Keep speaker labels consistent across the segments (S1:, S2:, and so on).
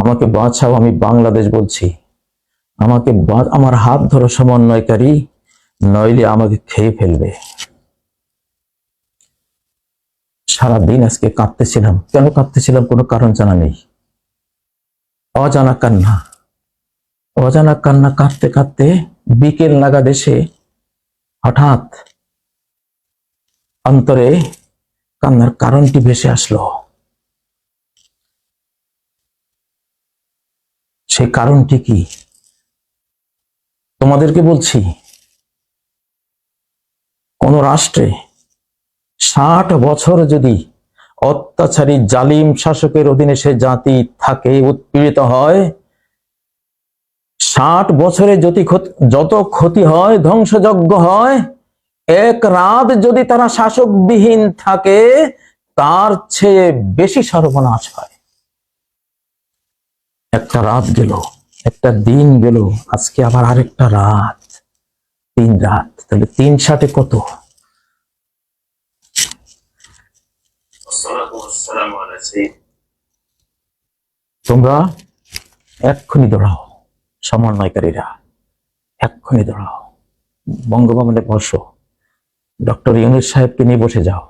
S1: আমাকে বাঁচাও, আমি বাংলাদেশ বলছি। আমাকে আমার হাত ধরো সমন্বয়কারী, নইলে আমাকে খেয়ে ফেলবে। সারাদিন আজকে কাঁদতেছিলাম। কেন কাঁদতেছিলাম কোনো কারণ জানা নেই। অজানা কান্না। অজানা কান্না কাঁদতে কাঁদতে বিকেল নাগাদ এসে হঠাৎ অন্তরে কান্নার কারণটি ভেসে আসলো। সেই কারণটি কি? তোমাদেরকে বলছি, কোন রাষ্ট্রে ষাট বছর যদি অত্যাচারী জালিম শাসকের অধীনে সে জাতি থাকে, উৎপীড়িত হয়, ষাট বছরে যদি যত ক্ষতি হয়, ধ্বংসযজ্ঞ হয়, এক রাত যদি তারা শাসকবিহীন থাকে, তার চেয়ে বেশি সর্বনাশ হয়। একটা রাত গেল একটা দিন গেল আজকে আবার আরেকটা রাত। তিন রাত তাহলে তিন সাথে কত? তোমরা এক্ষুনি দৌড়াও সমন্বয়কারীরা এক্ষুনি দৌড়াও। বঙ্গভবনে বসো। ডক্টর ইউনুস সাহেবকে নিয়ে বসে যাও।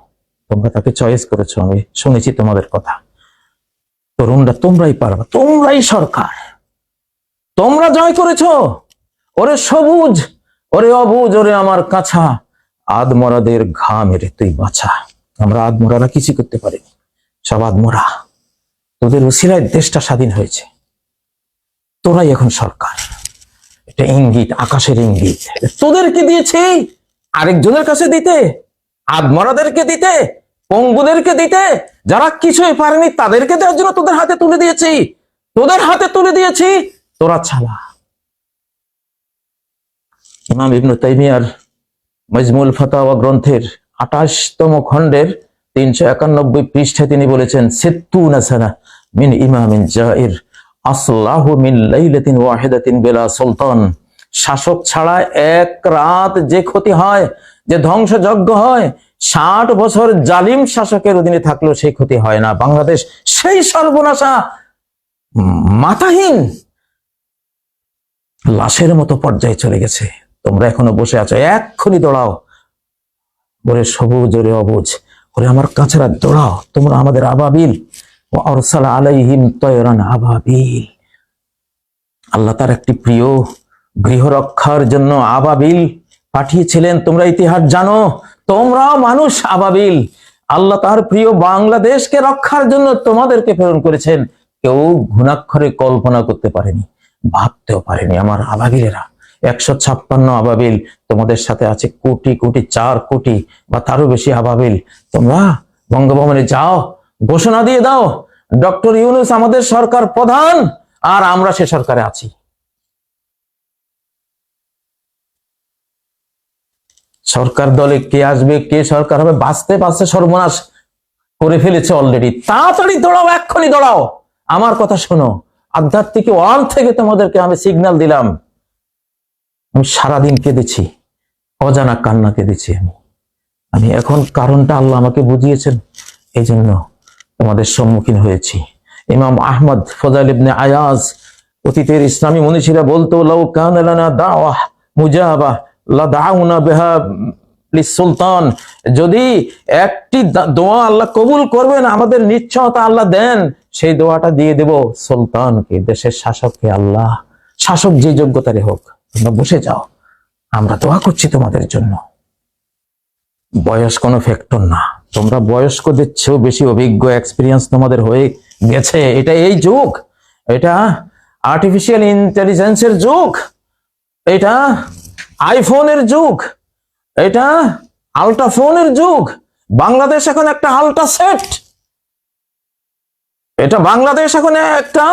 S1: তোমরা তাকে চয়েস করেছ আমি শুনেছি তোমাদের কথা। তরুণরা, তোমরাই পারবা, তোমরাই সরকার। তোমরা জয় করেছ, ওরে সবুজ, ওরে অবুজ, ওরে আমার কাছা, আদমরাদের ঘা মেরে তুই বাছা। আমরা আদমরারা কিছু করতে পারিনি, সব আদমরা। তোদের উসিলায় দেশটা স্বাধীন হয়েছে, তোরাই এখন সরকার। এটা ইঙ্গিত, আকাশের ইঙ্গিত। তোদেরকে দিয়েছি আরেকজনের কাছে দিতে, আদমরাদেরকে দিতে পঙ্গুদেরকে দিতে যারা কিছুই পারেনি, তাদেরকে দেওয়ার জন্য তোদের হাতে তুলে দিয়েছি। তোদের হাতে তুলে দিয়েছি, তোরা ছালা ইমাম ইবনু তাইমিয়ার মজমুল ফতাওয়া গ্রন্থের আঠাশতম খণ্ডের তিনশো একানব্বই পৃষ্ঠায় তিনি বলেছেন, সিত্তুনা সানা মিন ইমামিন জাইর, আসলাহু মিন লাইলাতিন ওয়াহিদাতিন বেলা সুলতান। শাসক ছাড়া এক রাত যে ক্ষতি হয়, যে ধ্বংসযজ্ঞ হয় ষাট বছর জালিম শাসকের অধীনে থাকলেও সেই ক্ষতি হয় না। বাংলাদেশ সেই সর্বনাশা মাথাহীন লাশের মতো পর্যায়ে চলে গেছে। তোমরা এখনও বসে আছো। এক্ষুনি দৌড়াও। ওরে সবুজ, ওরে অবুজ। ওরে আমার কাছেরা দৌড়াও। তোমরা আমাদের আবাবিল। ও আরসালা আলাইহিম তয়রান আবাবিল। আল্লাহ তার একটি প্রিয় গৃহ রক্ষার জন্য আবাবিল পাঠিয়েছিলেন। তোমরা ইতিহাস জানো। তোমরাও মানুষ আবাবিল। আল্লাহ তার প্রিয় বাংলাদেশকে রক্ষার জন্য তোমাদেরকে প্রেরণ করেছেন। কেউ ঘুণাক্ষরে কল্পনা করতে পারেনি, ভাবতেও পারেনি। আমার আবাবিলেরা, একশো ছাপ্পান্ন আবাবিল, তোমাদের সাথে আছে কোটি কোটি, চার কোটি বা তারও বেশি আবাবিল। তোমরা বঙ্গভবনে যাও, ঘোষণা দিয়ে দাও, ডক্টর ইউনুস আমাদের সরকার প্রধান, আর আমরা সে সরকারে আছি। সরকার দলে কে আসবে, কে সরকার হবে, বাঁচতে বাঁচতে সর্বনাশ করে ফেলেছে অলরেডি তাড়াতাড়ি দৌড়াও, এক্ষুনি দৌড়াও। আমার কথা শোনো, আধ্যাত্মিক ওয়ার্ল্ড থেকে তোমাদেরকে আমি সিগন্যাল দিলাম। আমি সারাদিন কেঁদেছি, অজানা কান্না কেঁদেছি আমি। আমি এখন কারণটা আল্লাহ আমাকে বুঝিয়েছেন এই জন্য তোমাদের সম্মুখীন হয়েছি। ইমাম আহমদ ফজাল ইবনে আয়াজ অতীতের ইসলামী মনীষীরা বলতো, লাউ কান দাওয়াহ মুজাবা লা দাউনা বিহা সুলতান যদি একটি দোয়া আল্লাহ কবুল করবেন, আমাদের নিশ্চয়তা আল্লাহ দেন, সেই দোয়াটা দিয়ে দেব সুলতানকে, দেশের শাসককে আল্লাহ, শাসক যে যোগ্যতারে হোক, তোমরা বসে যাও। আমরা দোয়া করছি তোমাদের জন্য। বয়স কোনো ফ্যাক্টর না। তোমরা বয়স্কদের চেয়েও বেশি অভিজ্ঞ এক্সপিরিয়েন্স তোমাদের হয়ে গেছে। এটা এই যুগ। এটা আর্টিফিশিয়াল ইন্টেলিজেন্সের যুগ। এটা আইফোনের যুগ, এটা আল্ট্রাফোনের যুগ, বাংলাদেশ এখন একটা আল্ট্রা সেট। এটা বাংলাদেশ এখন একটা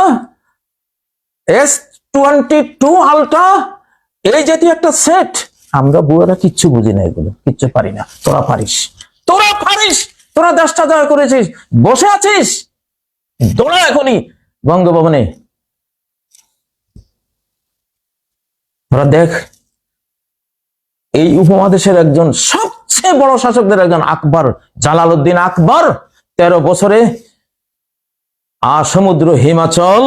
S1: এস টোয়েন্টি টু আলট্রা, এই জাতীয় একটা সেট। আমরা বুয়ারা কিচ্ছু বুঝি না এগুলো, কিচ্ছু পারি না। তোরা পারিস। তোরা পারিস! তোরা দেশটা জয় করেছিস। বসে আছিস? দৌড়া এখনই বঙ্গভবনে। তোরা দেখ এই উপমহাদেশের একজন সবচেয়ে বড় শাসকদের একজন আকবর জালালউদ্দিন আকবর। তেরো বছরে আর সমুদ্র হিমাচল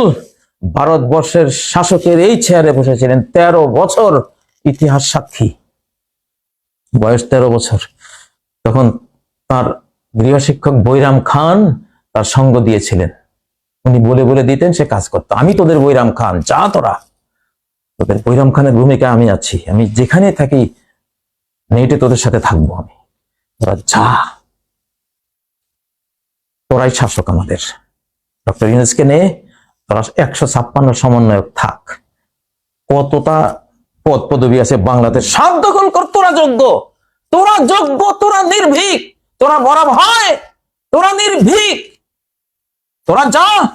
S1: ভারতবর্ষের শাসকের এই চেয়ারে বসেছিলেন। তেরো বছর ইতিহাস সাক্ষী। বয়স তেরো বছর। তখন তার গৃহশিক্ষক বৈরাম খান তার সঙ্গ দিয়েছিলেন। উনি বলে বলে দিতেন, সে কাজ করতো। আমি তোদের বৈরাম খান, যা তোরা। তোদের বৈরাম খানের ভূমিকা আমি আছি। আমি যেখানে থাকি নেটে তোদের সাথে থাকব আমি। তোরা যা। তোরাই শাসক আমাদের। ডক্টর ইউনুসকে নিয়ে তোরা একশো ছাপ্পান্ন সমন্বয়ক থাক। কতটা পদ পদবি আছে বাংলাদেশ? সব দখল কর, তোরা যোগ্য। তোরা যোগ্য, তোরা নির্ভীক। তোরা বড় ভয় তোরা নির্ভীক। তোরা যা।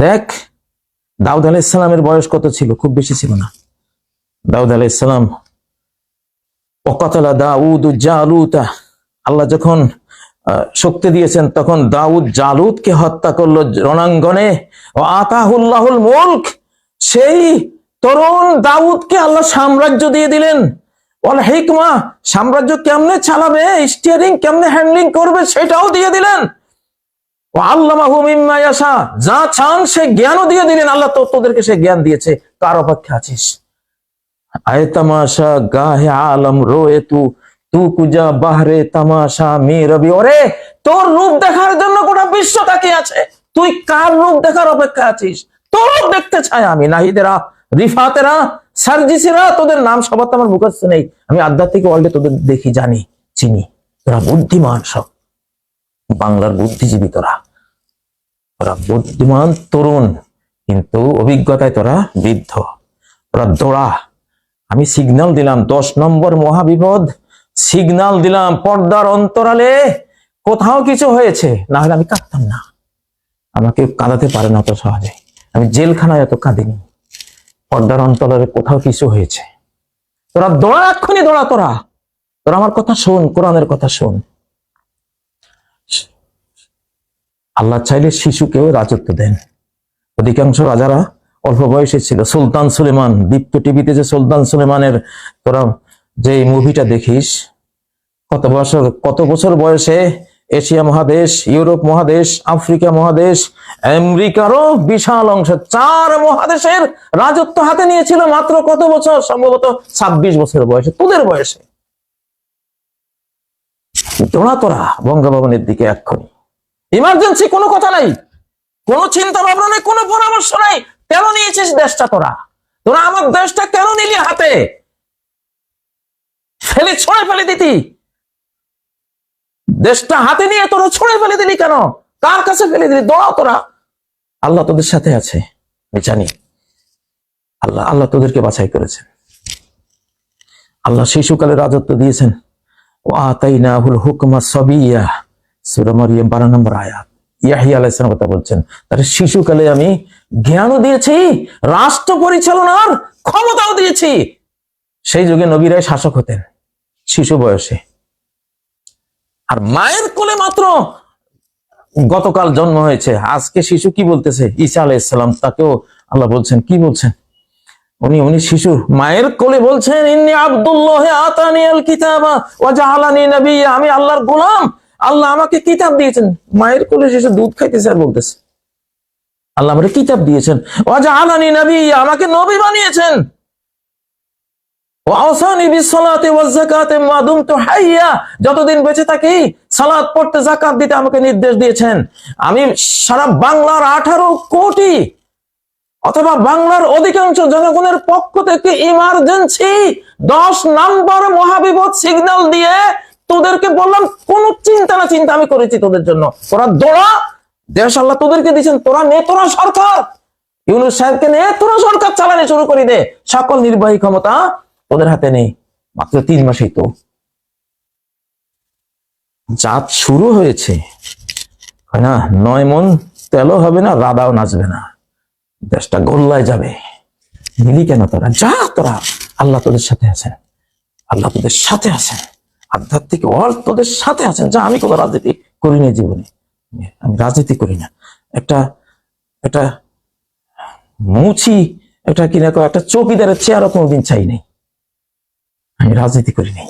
S1: দেখ, দাউদ আলাহ ইসলামের বয়স কত ছিল? খুব বেশি ছিল না। দাউদ আলাহ ইসলাম অকতলা দাউদ জালুতা। আল্লাহ যখন শক্তি দিয়েছেন, তখন দাউদ জালুদকে হত্যা করল রণাঙ্গনে। ও আতাহুল্লাহুল মুলক, সেই তরুণ দাউদকে আল্লাহ সাম্রাজ্য দিয়ে দিলেন। ওয়াল হিকমা, সাম্রাজ্য কেমনে চালাবে স্টিয়ারিং কেমনে হ্যান্ডলিং করবে, সেটাও দিয়ে দিলেন। ও আল্লামাহু মিম্মা যা চান সে জ্ঞানও দিয়ে দিলেন। আল্লাহ তো তোদেরকে সে জ্ঞান দিয়েছে, কার অপেক্ষা আছিস? আয় তামাশা, গাহে আলম রোয়ে তু তু কুজা বাহরে তামাশা, মে রবি। ওরে, তোর রূপ দেখার জন্য গোটা বিশ্ব তাকিয়ে আছে। তুই কার রূপ দেখার অপেক্ষা আছিস? তোর রূপ দেখতে চাই আমি, নাহিদেরা, রিফাতেরা, সার্জিসেরা, তোদের নাম সবার তো আমার মুখস্থ নেই। আমি আধ্যাত্মিক ওয়ার্ল্ডে তোদের দেখি, জানি, চিনি। তোরা বুদ্ধিমান সব। বাংলার বুদ্ধিজীবী তোরা। তোরা বুদ্ধিমান তরুণ, কিন্তু অভিজ্ঞতায় তোরা বৃদ্ধ। তোরা দৌড়া। আমি সিগনাল দিলাম, দশ নম্বর মহাবিপদ। সিগনাল দিলাম, পর্দার অন্তরালে। কোথাও কিছু হয়েছে, না হলে আমি কাঁদতাম না। আমাকে কাঁদাতে পারে না তো সহজে। আমি জেলখানায় এত কাঁদিনি। পর্দার অন্তরালে কোথাও কিছু হয়েছে। তোরা দৌড়া এক্ষুনি, দৌড়া তোরা। তোরা আমার কথা শোন, কোরআনের কথা শোন। আল্লাহ চাইলে শিশুকেও রাজত্ব দেন। অধিকাংশ রাজারা অল্প বয়সে ছিল। সুলতান সুলেমান, দীপ্ত টিভিতে যে সুলতান সুলেমানের তোরা যে মুভিটা দেখিস, কত বছর কত বছর বয়সে এশিয়া মহাদেশ, ইউরোপ মহাদেশ, আফ্রিকা মহাদেশ, আমেরিকারও বিশাল অংশ, চার মহাদেশের রাজত্ব হাতে নিয়েছিল মাত্র কত বছর? সম্ভবত ছাব্বিশ বছর বয়সে, তোদের বয়সে। তোরা তোরা, বঙ্গভবনের দিকে এক্ষুনি। ইমার্জেন্সি কোনো কথা নাই, কোনো চিন্তা ভাবনা নেই, কোনো পরামর্শ নাই দেশটা তোরা। তোরা আমার দেশটা কেন নিলি হাতে? ফেলে ছড়ে ফেলে দিতি। দেশটা হাতে নিয়ে তোরা ছড়ে ফেলে দিলি কেন? কার কাছে ফেলে দিলি? দৌড়াও তোরা। আল্লাহ তোদের সাথে আছে। আমি জানি। আল্লাহ আল্লাহ তোদেরকে বাছাই করেছেন। আল্লাহ শিশুকালে রাজত্ব দিয়েছেন। ও আতাইনাহুল হুকমা সবিয়া। সূরা মারিয়াম 12 নম্বর আয়াত। ইয়াহিয়া আলাইহিস সালাম কথা বলছেন। তার শিশুকালে আমি জ্ঞানও দিয়েছি, রাষ্ট্র পরিচালনার ক্ষমতাও দিয়েছি। সেই যুগে নবীরাই শাসক হতেন, শিশু বয়সে। আর মায়ের কোলে মাত্র গতকাল জন্ম হয়েছে। আজকে শিশু কি বলতেছে? ঈসা আলাইসাল্লাম তাকেও আল্লাহ বলছেন, কি বলছেন? উনি উনি শিশু, মায়ের কোলে বলছেন, ইন্নি আব্দুল্লাহ আতানি আল কিতাবা ওয়া জাআলানি নাবিয়্যা আমি আল্লাহর গোলাম। আল্লাহ আমাকে কিতাব দিয়েছেন। মায়ের কোলে শিশু দুধ খাইতেছে আর বলতেছে। আল্লাহ আমাকে কিতাব দিয়েছেন। ওয়া জাআলানি নাবিয়্যা, আমাকে নবী বানিয়েছেন। যতদিন বেঁচে থাকি সালাত পড়তে যাকাত দিতে আমাকে নির্দেশ দিয়েছেন। আমি সারা বাংলার আঠারো কোটি অথবা বাংলার অধিকাংশ জনগণের পক্ষ থেকে ইমার্জেন্সি দশ নাম্বার মহাবিপদ সিগন্যাল দিয়ে তোদেরকে বললাম, কোন চিন্তা না, চিন্তা আমি করেছি তোদের জন্য। ওরা দৌড়া দেশ আল্লাহ তোদেরকে দিয়েছেন, তোরা নে, তোরা সরকার। ইউনুস সাহেবকে নিয়ে তোরা সরকার, চালানো শুরু করে দে। সকল নির্বাহী ক্ষমতা তোদের হাতে নেই, মাত্র তিন মাসেই তো। জাত শুরু হয়েছে। হয় না, নয় মন তেলও হবে না, রাদাও নাচবে না। দেশটা গোল্লায় যাবে। মিলি কেন তোরা? যা তোরা। আল্লাহ তোদের সাথে আছেন। আল্লাহ তোদের সাথে আছেন। আধ্যাত্মিক ওয়ার্ল্ড তোদের সাথে আছেন। যা আমি কোনো রাজনীতি করিনি জীবনে। আমি রাজনীতি করি না। একটা একটা মুছি একটা কিনা কয়, একটা চৌকিদারের চেয়ারও কোনোদিন চাই নাই। আমি রাজনীতি করি নাই।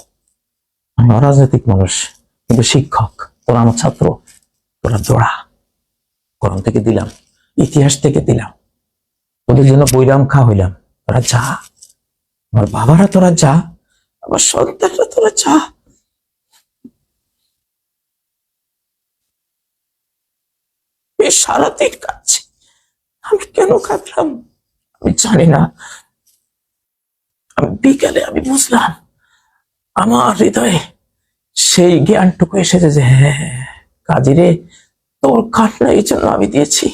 S1: আমি অরাজনৈতিক মানুষ কিন্তু শিক্ষক তোরা আমার ছাত্র তোরা জোড়া কোরআন থেকে দিলাম ইতিহাস থেকে দিলাম। ওদের জন্য বৈরাম খা হইলাম। তোরা যা। আমার বাবারা তোরা যা। আমার সন্তানরা তোরা যা। এই সারাদিন কাঁদছি আমি কেন কাঁদলাম? আমি জানি না। বিকালে আমি বুঝলাম, আমার হৃদয়ে সেই জ্ঞানটুকু এসেছে যে হ্যাঁ কাজিরে তোর কান্না এই জন্য আমি দিয়েছি।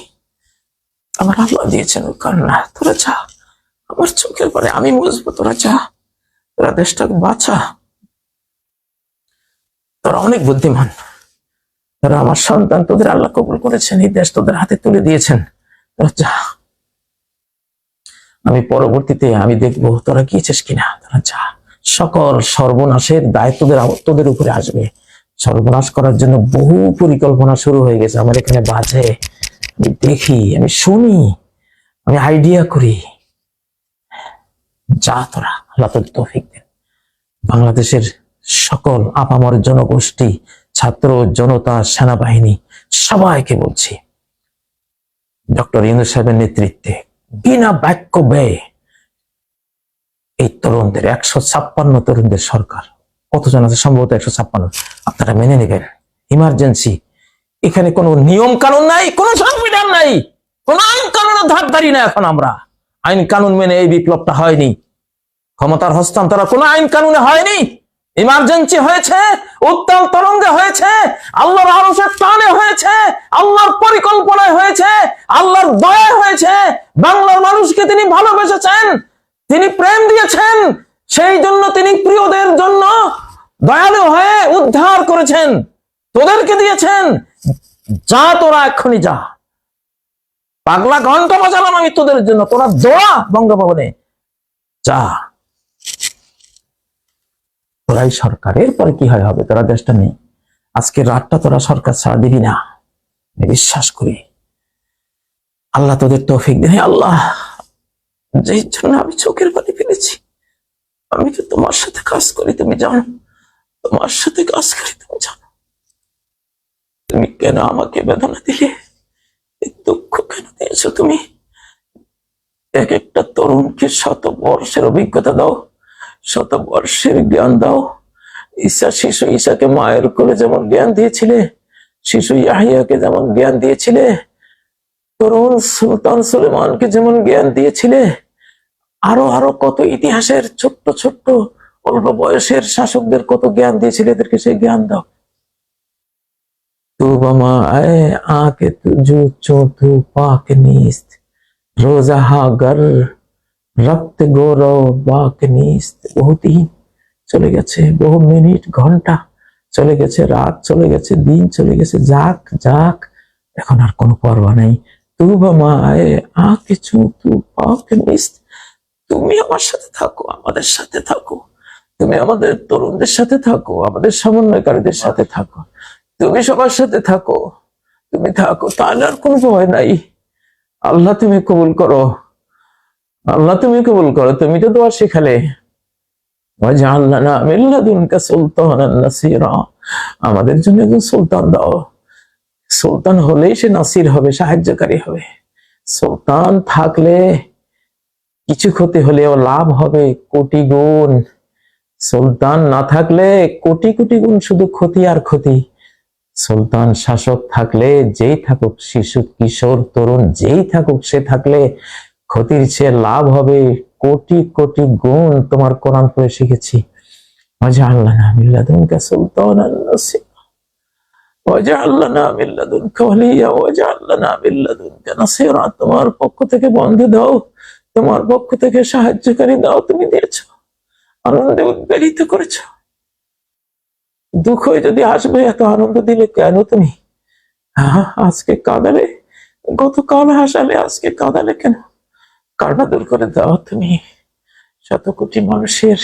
S1: আমার আল্লাহ দিয়েছেন ওই কান্না। তোরা যা, আমার চোখের পরে আমি বুঝব, তোরা যা, তোরা দেশটাকে বাঁচা। তোরা অনেক বুদ্ধিমান। তোরা আমার সন্তান তোদের আল্লাহ কবুল করেছেন, এই দেশ তোদের হাতে তুলে দিয়েছেন। যা। আমি পরবর্তীতে আমি দেখব তোরা গিয়েছিস কিনা? তোরা যা। সকল সর্বনাশের দায় তোদের তোদের উপরে আসবে। সর্বনাশ করার জন্য বহু পরিকল্পনা শুরু হয়ে গেছে। আমার এখানে বাজে। আমি দেখি, আমি শুনি, আমি আইডিয়া করি। যা তোরা, আল্লাহ তৌফিক দেন। বাংলাদেশের সকল আপামর জনগোষ্ঠী ছাত্র, জনতা, সেনাবাহিনী, সবাইকে বলছি, ডক্টর ইন্দু সাহেবের নেতৃত্বে, বিনা বাক্য ব্যয়ে এই তরুণদের, একশো ছাপ্পান্ন তরুণদের সরকার, কতজন আছে? সম্ভবত একশো ছাপ্পান্ন। আপনারা মেনে নেবেন। ইমার্জেন্সি এখানে কোনো নিয়ম কানুন নাই, কোনো সংবিধান নাই, কোন আইন কানুনের ধারধারি না এখন আমরা। আইন কানুন মেনে এই বিপ্লবটা হয়নি। ক্ষমতার হস্তান্তর কোনো আইন কানুনে হয়নি। ইমার্জেন্সি হয়েছে, উত্তাল তরঙ্গে হয়েছে, আল্লাহর আরশের টানে হয়েছে, আল্লাহর পরিকল্পনায় হয়েছে, আল্লাহর দয়া হয়েছে। বাংলার মানুষকে তিনি ভালোবেসেছেন, তিনি প্রেম দিয়েছেন, সেই জন্য তিনি প্রিয়দের জন্য দয়ালু হয়ে উদ্ধার করেছেন, তোদেরকে দিয়েছেন। যা তোরা এক্ষুনি যা। পাগলা ঘণ্টা বাজালাম আমি তোদের জন্য, তোরা দোয়া বঙ্গভবনে যা। তোরাই সরকার। এরপরে কি হয়? হবে? তোরা দেশটা নেই আজকে রাতটা তোরা সরকার ছাড়া দিবি না। বিশ্বাস করি। আল্লাহ তোদের তৌফিক দেন। আল্লাহ, যেই জন্য আমি চোখের পানি ফেলেছি, আমি তো তোমার সাথে কাজ করি, তুমি জানো। তোমার সাথে কাজ করি, তুমি জানো। তুমি কেন আমাকে বেদনা দিলে? দুঃখ কেন দিয়েছ তুমি? এক একটা তরুণকে শত বর্ষের অভিজ্ঞতা দাও। শত বর্ষের জ্ঞান দাও। ঈশা শিশু ঈশাকে মায়ের কোলে যেমন জ্ঞান দিয়েছিলে, শিশু ইয়াহিয়াকে যেমন জ্ঞান দিয়েছিলে, তরুণ সুলতান সুলেমানকে যেমন জ্ঞান দিয়েছিলে, আরও আরও কত ইতিহাসের ছোট্ট ছোট্ট অল্প বয়সের শাসকদের কত জ্ঞান দিয়েছিলে, এদেরকে সেই জ্ঞান দাও। তু বামা আয়ে আকে তুজু চোথু পাক নিস্ত, রোজা হাগর রক্ত গৌরব বাক নিস্ত বহু দিন চলে গেছে, বহু মিনিট, ঘণ্টা চলে গেছে, রাত চলে গেছে, দিন চলে গেছে, যাক যাক, এখন আর কোনো পরোয়া নেই। তু আকে চু তু তুমি আমার সাথে থাকো, আমাদের সাথে থাকো, তুমি আমাদের তরুণদের সাথে থাকো, আমাদের সমন্বয়কারীদের সাথে থাকো, তুমি সবার সাথে থাকো, তুমি থাকো, তাহলে আর কোনো ভয় নাই। আল্লাহ তুমি কবুল করো। আল্লাহ তুমি কবুল করো, তুমি তো দোয়া শিখালে। আমাদের জন্য একজন সুলতান দাও। সুলতান হলেই সে নাসির হবে, সাহায্যকারী হবে। সুলতান থাকলে কিছু ক্ষতি হলেও লাভ হবে কোটি গুণ। সুলতান না থাকলে কোটি কোটি গুণ শুধু ক্ষতি আর ক্ষতি। সুলতান শাসক থাকলে যেই থাকুক শিশু, কিশোর, তরুণ, যেই থাকুক সে থাকলে ক্ষতির চেয়ে লাভ হবে কোটি কোটি গুণ তোমার কোরআন পড়ে শিখেছি। তোমার পক্ষ থেকে বন্ধু দাও। তোমার পক্ষ থেকে সাহায্যকারী দাও। তুমি দিয়েছ। আনন্দে উদ্বেলিত করেছ। দুঃখ যদি আসবে, এত আনন্দ দিলে কেন তুমি? আজকে কাঁদালে? গতকাল হাসালে, আজকে কাঁদালে কেন? দূর করে দাও তুমি। শত কোটি মানুষের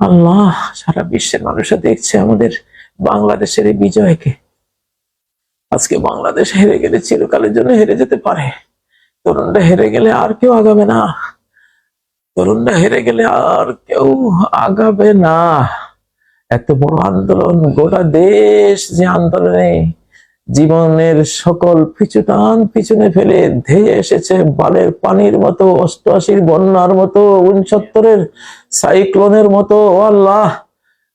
S1: আল্লাহ, সারা বিশ্বের মানুষরা দেখছে আমাদের বাংলাদেশের এই বিজয়কে। আজকে বাংলাদেশ হেরে গেলে চিরকালের জন্য হেরে যেতে পারে। তরুণরা হেরে গেলে আর কেউ আগাবে না। তরুণরা হেরে গেলে আর কেউ আগাবে না। এত বড় আন্দোলন গোটা দেশ যে আন্দোলনে জীবনের সকল পিছুটান পিছনে ফেলে ধেয়ে এসেছে বালের পানির মতো, অষ্টআশির বন্যার মতো উনসত্তরের সাইক্লোনের মতো। আল্লাহ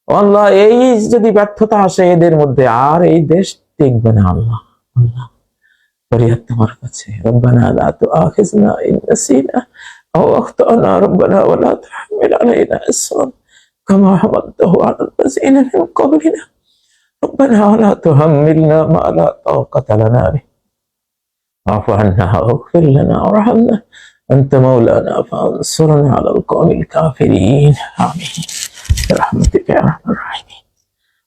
S1: আল্লাহ, এই যদি ব্যর্থতা আসে এদের মধ্যে, আর এই দেশ টিকবে না আল্লাহ আল্লাহ। ফরিয়াদ তোমার কাছে, রব্বানা লা রব্বানা তাহমিল আলাইনা কামা মিন ربنا ولا تحملنا ما لا طاقة لنا به واعف عنا واغفر لنا وارحمنا أنت مولانا فانصرنا على القوم الكافرين آمين برحمتك يا أرحم الراحمين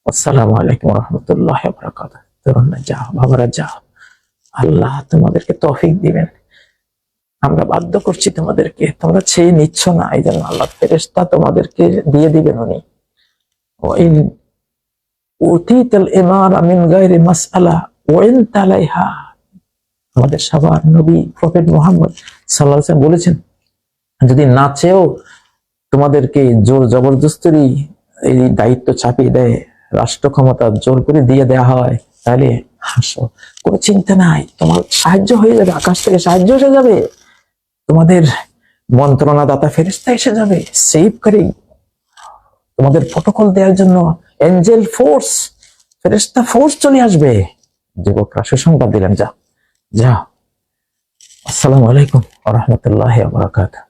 S1: والسلام عليكم ورحمة الله وبركاته তরুণরা যাও বাবারা যাও আল্লাহ তোমাদেরকে তৌফিক দিবেন আমরা বাধ্য করছি তোমাদেরকে তোমরা চেয়ে নিচ্ছ না এই জন্য আল্লাহ ফেরেস্তা তোমাদেরকে দিয়ে দিবেন উনি উতিতাল ইমারা মিন গায়রি মাসআলা ওয়াইন তালাইহা আমাদের সবার নবী প্রফেট মোহাম্মদ সাল্লাল্লাহু আলাইহি বলেছেন, যদি না চেয়েও তোমাদেরকে জোর জবরদস্তি এই দায়িত্ব চাপিয়ে দেয় রাষ্ট্র ক্ষমতা জোর করে দিয়ে দেয়া হয়, তাহলে হাসো। কোনো চিন্তা নাই, তোমার সাহায্য হয়ে যাবে, আকাশ থেকে সাহায্য এসে যাবে। তোমাদের মন্ত্রণাদাতা ফেরিস্তা এসে যাবে। সেভ করে তোমাদের প্রটোকল দেওয়ার জন্য এঞ্জেল ফোর্স ফেরেস্তা ফোর্স চলে আসবে। যুবকরা সুসংবাদ দিলেন যা। যা। আসসালামু আলাইকুম রহমতুল্লাহ বারাকাতুহ।